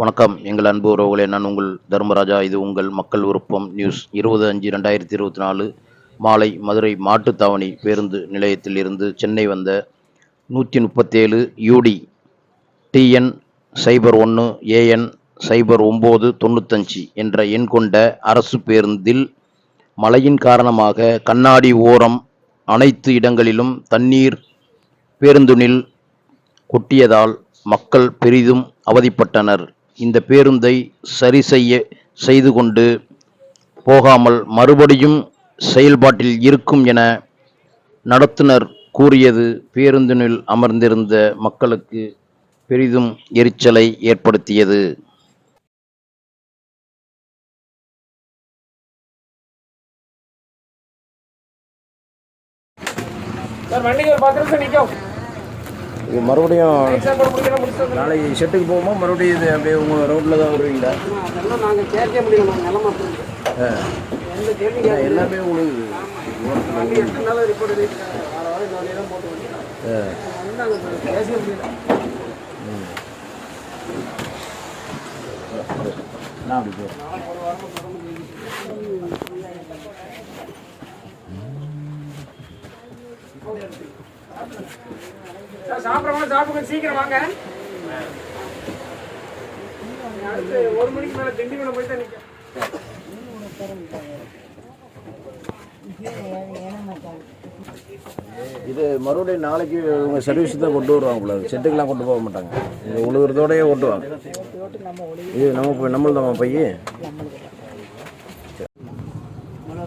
வணக்கம். எங்கள் அன்பு உறவுகளே நான் உங்கள் தர்மராஜா. இது உங்கள் மக்கள் விருப்பம் நியூஸ் இருபது அஞ்சு ரெண்டாயிரத்தி இருபத்தி நாலு மாலை மதுரை மாட்டுத்தாவணி பேருந்து நிலையத்தில் இருந்து சென்னை வந்த நூற்றி முப்பத்தேழு யூடி டிஎன் சைபர் ஒன்று ஏஎன் சைபர் ஒம்பது தொண்ணூத்தஞ்சு என்ற எண் கொண்ட அரசு பேருந்தில் மழையின் காரணமாக கண்ணாடி ஓரம் அனைத்து இடங்களிலும் தண்ணீர் பேருந்துனில் கொட்டியதால் மக்கள் பெரிதும் அவதிப்பட்டனர். இந்த பேருந்தை சரி செய்ய செய்து கொண்டு போகாமல் மறுபடியும் செயல்பாட்டில் இருக்கும் என நடத்துனர் கூறியது பேருந்தினில் அமர்ந்திருந்த மக்களுக்கு பெரிதும் எரிச்சலை ஏற்படுத்தியது. சார் வண்டிகள் ஒரு நிற்கும் இது மறுபடியும் நாளைக்கு ஷெட்டுக்கு போகுமா? மறுபடியும் இது அப்படியே உங்கள் ரோட்டில் தான் வருவீங்களா? அதெல்லாம் நாங்கள் கேட்க முடியல நாங்கள் நிலமா எல்லாமே உங்களுக்கு வண்டி எட்டு ரிப்போர்ட் நான் அப்படி போகிறேன் சார் சாப்பிட்றவங்க சாப்பிடுங்க சீக்கிரம் வாங்க. அடுத்து ஒரு மணிக்கு மேலே திண்டிவனம் போய் தான் நிற்கும் இது மறுபடியும் நாளைக்கு உங்கள் சர்வீஸ் தான் கொண்டு வருவாங்க போல. ஷெட்டுக்கெலாம் கொண்டு போக மாட்டாங்க. இது உழுவுறதோடயே ஓட்டுவாங்க. இது நம்ம போய் நம்மள நம்ம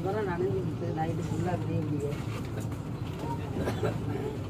தூரம் நனைஞ்சிக்கிட்டு நைட்டு ஃபுல்லாக